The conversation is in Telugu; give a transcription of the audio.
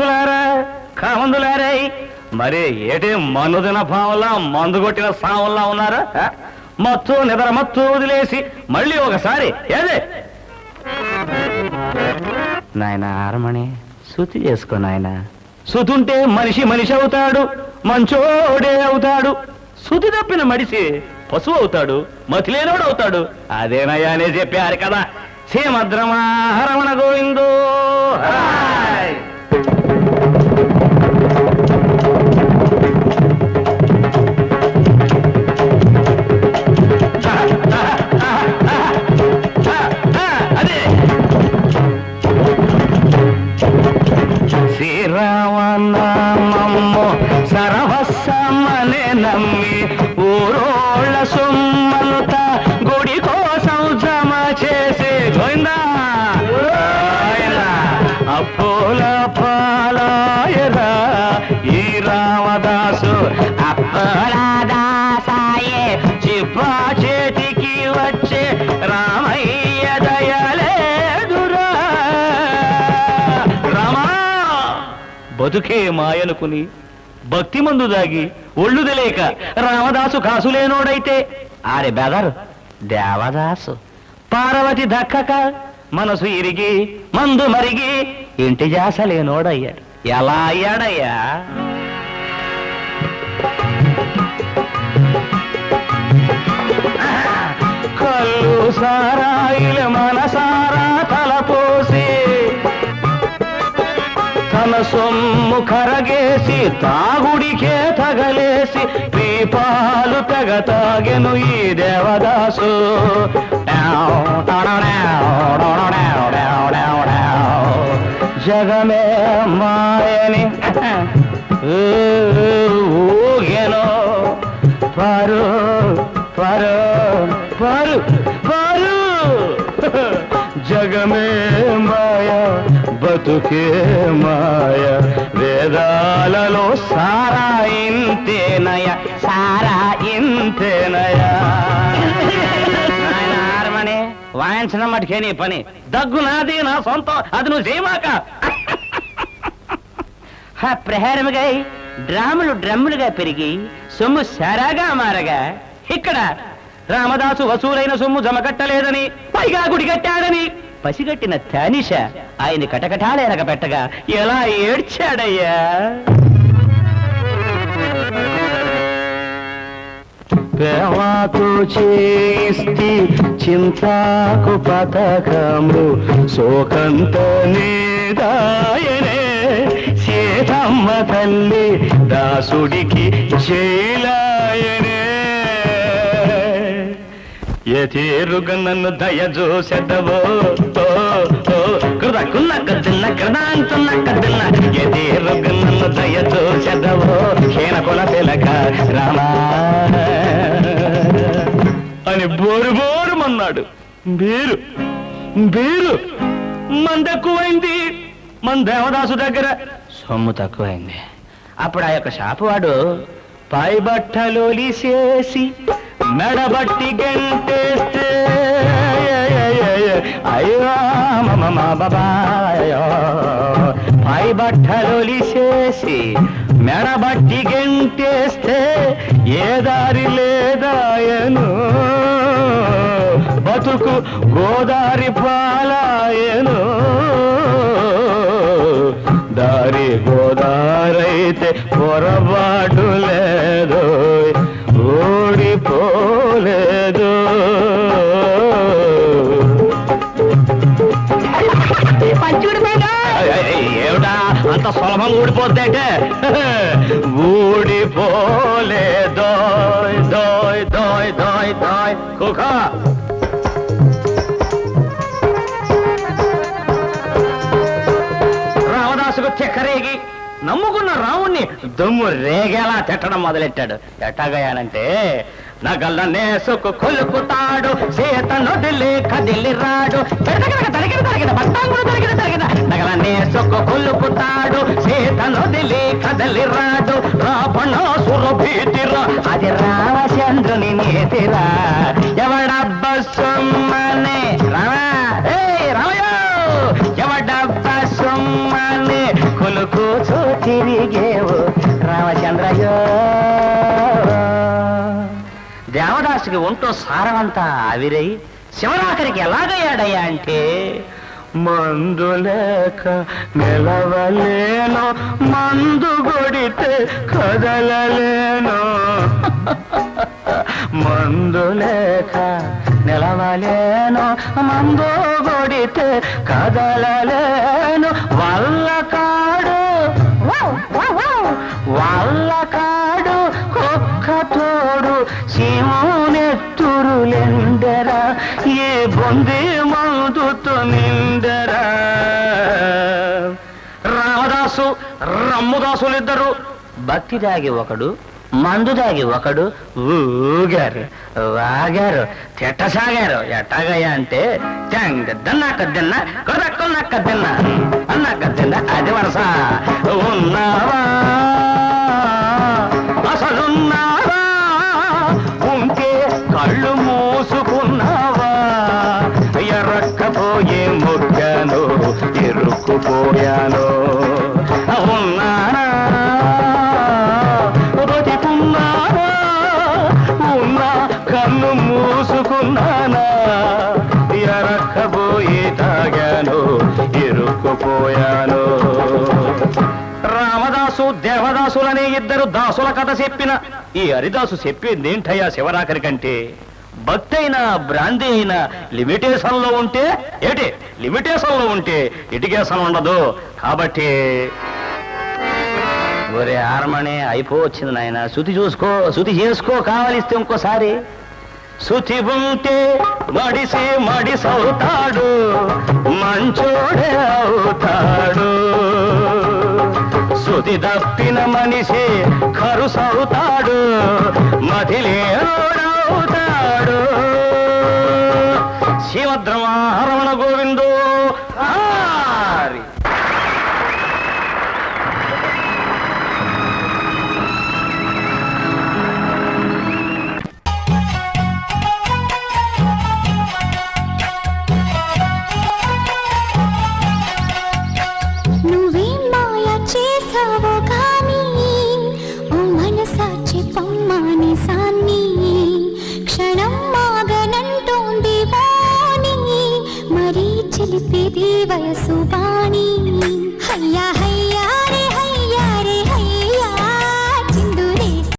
భక్తులారా కామందులారై మరి ఏటి మనుదిన భావంలా మందు కొట్టిన సావంలా ఉన్నారా? మత్తు నిద్ర మత్తు వదిలేసి మళ్ళీ ఒకసారి ఏదే? నాయన ఆరమణి శుతి చేసుకో నాయన. శుతుంటే మనిషి మనిషి అవుతాడు మంచోడే అవుతాడు. శుతి తప్పిన మడిసి పశువు అవుతాడు మతిలేనోడు అవుతాడు. అదేనయ్యా అనే చెప్పారు కదా శ్రీమద్రమారమణ గోవిందో. రామదాసు అప్పరాదాసాయే చిప్పా చేతికి వచ్చే రామయ్య దయలేదురా రామా! బతుకే మాయనుకుని భక్తి మందు దాగి ఒళ్ళు తెలియక రామదాసు కాసులేనోడైతే ఆరే బెదరు దేవదాసు. పార్వతి దక్కక మనసు ఇరిగి మందు మరిగి ఇంటి జాసలేనోడయ్యాడు ఎలా అయ్యాడయ్యా? సారాయిల మనసారా తలపోసి తన సొమ్ము కరగేసి తాగుడికే తగలేసి దీపాలు తెగ తాగెను ఈ దేవదాసు. జగమే మాయని ఊగెను. పరు పరు పరు పరు. జగమే మాయ బతుకే మాయ. వేదాలలో సారా ఇంతేనయ సారా ఇంతేనయ వాయించిన మటుకే నీ పని. దగ్గు నాది నా సొంతం అది నువ్వు చేయమాక. ప్రహారముగా డ్రాములు డ్రమ్ములుగా పెరిగి సొమ్ము సారాగా మారగా ఇక్కడ రామదాసు వసూలైన సొమ్ము జమకట్టలేదని పైగా గుడి కట్టాడని. పసిగట్టిన తానిష ఆయన కటకటాలేనక పెట్టగా ఎలా ఏడ్చాడయ్యా? ప్రేమతో చింతాకు పథకము శోకంత నేదాయనే సీతమ్మ తల్లి దాసుడికి జైలాయనే ఎతేరుగా నన్ను దయజూసెదవో ఓ ఓ కృదకున్న కదిన్న కృదాంతున్న కదిన్న ఎతేరుగా నన్ను దయజూసెదవో హీన కుల తిలక రామా. అని బోరు బోరుమన్నాడు బీరు బీరు మందెక్కువైంది. మన దేవదాసు దగ్గర సొమ్ము తక్కువైంది. అప్పుడు ఆ యొక్క షాపువాడు పై బట్టలు చేసి మెడబట్టి గంటేస్తే. అయ్యో మమ బాబాయో పై బట్టలొలిసేసి మెడబట్టి గంటేస్తే ఏ దారి లేదాయను. బతుకు గోదారి పాలాయను. దారి గోదారైతే పొరపాటు లేదో. ఓడిపోలేదు ఏమిటా? అంత సులభంగా ఊడిపోద్దంటే ఊడిపోలే. దుమ్ము రేగేలా తిట్టడం మొదలెట్టాడు. ఎట్టాగయానంటే నగల నేసుకు కొలుకుతాడు సీతను దిల్లి కదిలి రాడు తరగడ తరగడ తరగడ బట్టాంగుడు తరగడ తరగడ నగల నేసుకు కొలుకుతాడు సీతను దిల్లి కదిలి రాడు రావణ సురభీతిరా అది రామచంద్రుని నేతిరా. ఎవడబ్బ సొమ్మనే? రామా కూచు కూచు తిరిగేవు దేవదాసుకి ఒంటో సారమంతా ఆవిరై శివరాఖరికి ఎలాగయ్యాడయ్యా అంటే మందు లేక నిలవలేను మందు కొడితే కదలలేను. మందు లేక నిలవలేను మందు కొడితే కదలలేను. వల్ల వాళ్ళ కాడు కుక్క తోడు సీమోనెత్తురులెందరా ఏ బొంది మందుతో నిండరా? రామదాసు రమ్ముదాసులిద్దరు భక్తి దాగి ఒకడు మందు దాగి ఒకడు ఊగారు వాగారు తిట్టసాగారు. ఎట్టాగయ్యా అంటే తెంగద్దన్నా కద్దన్నా కొరక్కన్నా కద్దన్నా అన్నా కద్దన్నా అది వరస. ఉన్నావా? అసలున్నావా ఉంటే కళ్ళు మూసుకున్నావా? ఎర్రక్కపోయే మొగ్గాను ఇరుక్కుపోయాను. ఉన్నానా? బతికున్నానా ఉన్నా కన్ను మూసుకున్నానా? ఎరక్కబోయే తాగాను ఇరుక్కుపోయాను ఇద్దరు దాసుల కథ చెప్పిన ఈ హరిదాసు చెప్పింది శివరాకరి శివరాఖరి కంటే? భక్తి అయినా బ్రాందీ అయినా లిమిటేషన్లో ఉంటే ఏటి లిమిటేషన్లో ఉంటే ఇటికేషన్ ఉండదు. కాబట్టి ఒరే ఆరమణి అయిపోవచ్చింది నాయన. శుతి చూసుకో శుతి చేసుకో కావాలిస్తే ఇంకోసారి. శుతి ఉంటే మడిసి మడిసవుతాడు మంచోడే అవుతాడు. శృతి తప్పిన మనిషి కరుసవుతాడు